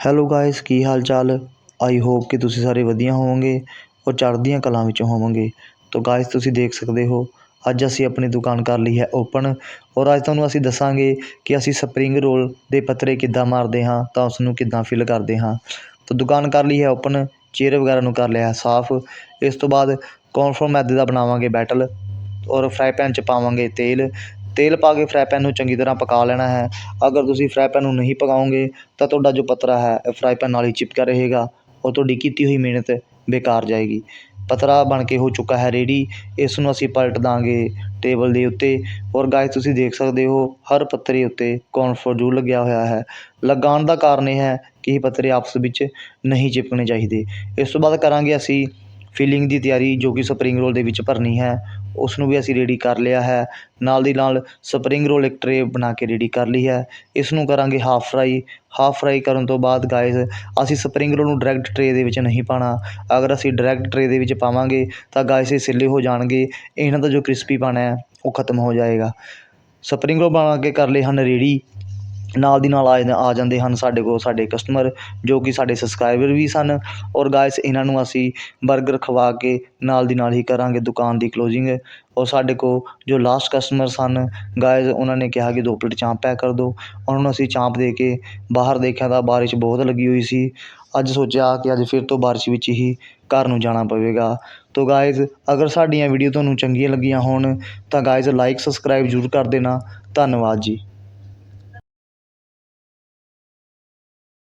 Hello guys ਕੀ ਹਾਲ ਚਾਲ? I hope ਕਿ ਤੁਸੀਂ ਸਾਰੇ ਵਧੀਆ ਹੋਵੋਗੇ ਔਰ ਚੜ੍ਹਦੀਆਂ ਕਲਾਂ ਵਿੱਚ ਹੋਵੋਗੇ। ਤੋ ਗਾਇਸ ਤੁਸੀਂ ਦੇਖ ਸਕਦੇ ਹੋ, ਅੱਜ ਅਸੀਂ ਆਪਣੀ ਦੁਕਾਨ ਕਰ ਲਈ ਹੈ ਓਪਨ ਔਰ ਅੱਜ ਤੁਹਾਨੂੰ ਅਸੀਂ ਦੱਸਾਂਗੇ ਕਿ ਅਸੀਂ ਸਪਰਿੰਗ ਰੋਲ ਦੇ ਪੱਤਰੇ ਕਿੱਦਾਂ ਮਾਰਦੇ ਹਾਂ ਤਾਂ ਉਸ ਨੂੰ ਕਿੱਦਾਂ ਫਿਲ ਕਰਦੇ ਹਾਂ। ਤਾਂ ਦੁਕਾਨ ਕਰ ਲਈ ਹੈ ਓਪਨ ਚੇਅਰ ਵਗੈਰਾ ਨੂੰ ਕਰ ਲਿਆ ਹੈ ਸਾਫ਼। ਇਸ ਤੋਂ ਬਾਅਦ ਕੌਨਫਰਮ ਮੈਦੇ ਦਾ ਬਣਾਵਾਂਗੇ ਬੈਟਲ ਔਰ ਫਰਾਈ ਪੈਨ 'ਚ ਪਾਵਾਂਗੇ ਤੇਲ। ਤੇਲ ਪਾ ਕੇ ਫਰਾਈ ਪੈਨ ਨੂੰ ਚੰਗੀ ਤਰ੍ਹਾਂ ਪਕਾ ਲੈਣਾ ਹੈ। ਅਗਰ ਤੁਸੀਂ ਫਰਾਈ ਪੈਨ ਨੂੰ ਨਹੀਂ ਪਕਾਓਗੇ, ਤਾਂ ਤੁਹਾਡਾ ਜੋ ਪੱਤਰਾ ਹੈ ਫਰਾਈ ਪੈਨ ਨਾਲ ਹੀ ਚਿਪਕਿਆ ਰਹੇਗਾ ਔਰ ਤੁਹਾਡੀ ਕੀਤੀ ਹੋਈ ਮਿਹਨਤ ਬੇਕਾਰ ਜਾਏਗੀ। ਪਤਰਾ ਬਣ ਕੇ ਹੋ ਚੁੱਕਾ ਹੈ ਰੈਡੀ। ਇਸ ਨੂੰ ਅਸੀਂ ਪਲਟ ਦਾਂਗੇ ਟੇਬਲ ਦੇ ਉੱਤੇ ਔਰ ਗਾਇਸ ਤੁਸੀਂ ਦੇਖ ਸਕਦੇ ਹੋ, ਹਰ ਪੱਤਰੇ ਉੱਤੇ ਕੌਨਫੋਰ ਜੂ ਲੱਗਿਆ ਹੋਇਆ ਹੈ। ਲਗਾਉਣ ਦਾ ਕਾਰਨ ਇਹ ਹੈ ਕਿ ਇਹ ਪੱਤਰੇ ਆਪਸ ਵਿੱਚ ਨਹੀਂ ਚਿਪਕਣੇ ਚਾਹੀਦੇ। ਇਸ ਤੋਂ ਬਾਅਦ ਕਰਾਂਗੇ ਅਸੀਂ ਫਿਲਿੰਗ ਦੀ ਤਿਆਰੀ ਜੋ ਕਿ ਸਪਰਿੰਗ ਰੋਲ ਦੇ ਵਿੱਚ ਭਰਨੀ ਹੈ ਉਸ ਨੂੰ ਵੀ ਅਸੀਂ ਰੈਡੀ ਕਰ ਲਿਆ ਹੈ। ਨਾਲ ਦੀ ਨਾਲ ਸਪਰਿੰਗ ਰੋਲ ਇੱਕ ਟਰੇ ਬਣਾ ਕੇ ਰੈਡੀ ਕਰ ਲਈ ਹੈ। ਇਸ ਨੂੰ ਕਰਾਂਗੇ ਹਾਫ ਫਰਾਈ ਹਾਫ ਫਰਾਈ ਕਰਨ ਤੋਂ ਬਾਅਦ ਗਾਇਸ ਅਸੀਂ ਸਪਰਿੰਗ ਰੋਲ ਨੂੰ ਡਾਇਰੈਕਟ ਟਰੇ ਦੇ ਵਿੱਚ ਨਹੀਂ ਪਾਉਣਾ। ਅਗਰ ਅਸੀਂ ਡਾਇਰੈਕਟ ਟਰੇ ਦੇ ਵਿੱਚ ਪਾਵਾਂਗੇ, ਤਾਂ ਗਾਇਸ ਇਹ ਸਿੱਲੇ ਹੋ ਜਾਣਗੇ। ਇਹਨਾਂ ਦਾ ਜੋ ਕ੍ਰਿਸਪੀਪਣ ਹੈ, ਉਹ ਖਤਮ ਹੋ ਜਾਏਗਾ। ਸਪਰਿੰਗ ਰੋਲ ਬਣਾ ਕੇ ਕਰ ਲਏ ਹਨ ਰੈਡੀ ਨਾਲ ਦੀ ਨਾਲ ਆ ਜਾਂ- ਆ ਜਾਂਦੇ ਹਨ ਸਾਡੇ ਕੋਲ, ਸਾਡੇ ਕਸਟਮਰ ਜੋ ਕਿ ਸਾਡੇ ਸਬਸਕ੍ਰਾਈਬਰ ਵੀ ਸਨ। ਔਰ ਗਾਇਸ ਇਹਨਾਂ ਨੂੰ ਅਸੀਂ ਬਰਗਰ ਖਵਾ ਕੇ ਨਾਲ ਦੀ ਨਾਲ ਹੀ ਕਰਾਂਗੇ ਦੁਕਾਨ ਦੀ ਕਲੋਜ਼ਿੰਗ ਔਰ ਸਾਡੇ ਕੋਲ ਜੋ ਲਾਸਟ ਕਸਟਮਰ ਸਨ ਗਾਇਜ਼ ਉਹਨਾਂ ਨੇ ਕਿਹਾ ਕਿ ਦੋ ਪਲੇਟ ਚਾਂਪ ਪੈਕ ਕਰ ਦਿਓ ਉਹਨਾਂ ਨੂੰ ਅਸੀਂ ਚਾਂਪ ਦੇ ਕੇ ਬਾਹਰ ਦੇਖਿਆ ਤਾਂ ਬਾਰਿਸ਼ ਬਹੁਤ ਲੱਗੀ ਹੋਈ ਸੀ। ਅੱਜ ਸੋਚਿਆ ਕਿ ਅੱਜ ਫਿਰ ਤੋਂ ਬਾਰਿਸ਼ ਵਿੱਚ ਹੀ ਘਰ ਨੂੰ ਜਾਣਾ ਪਵੇਗਾ। ਤੋ ਗਾਇਜ਼ ਅਗਰ ਸਾਡੀਆਂ ਵੀਡੀਓ ਤੁਹਾਨੂੰ ਚੰਗੀਆਂ ਲੱਗੀਆਂ ਹੋਣ ਤਾਂ ਗਾਇਜ਼ ਲਾਈਕ ਸਬਸਕ੍ਰਾਈਬ ਜ਼ਰੂਰ ਕਰ ਦੇਣਾ। ਧੰਨਵਾਦ ਜੀ।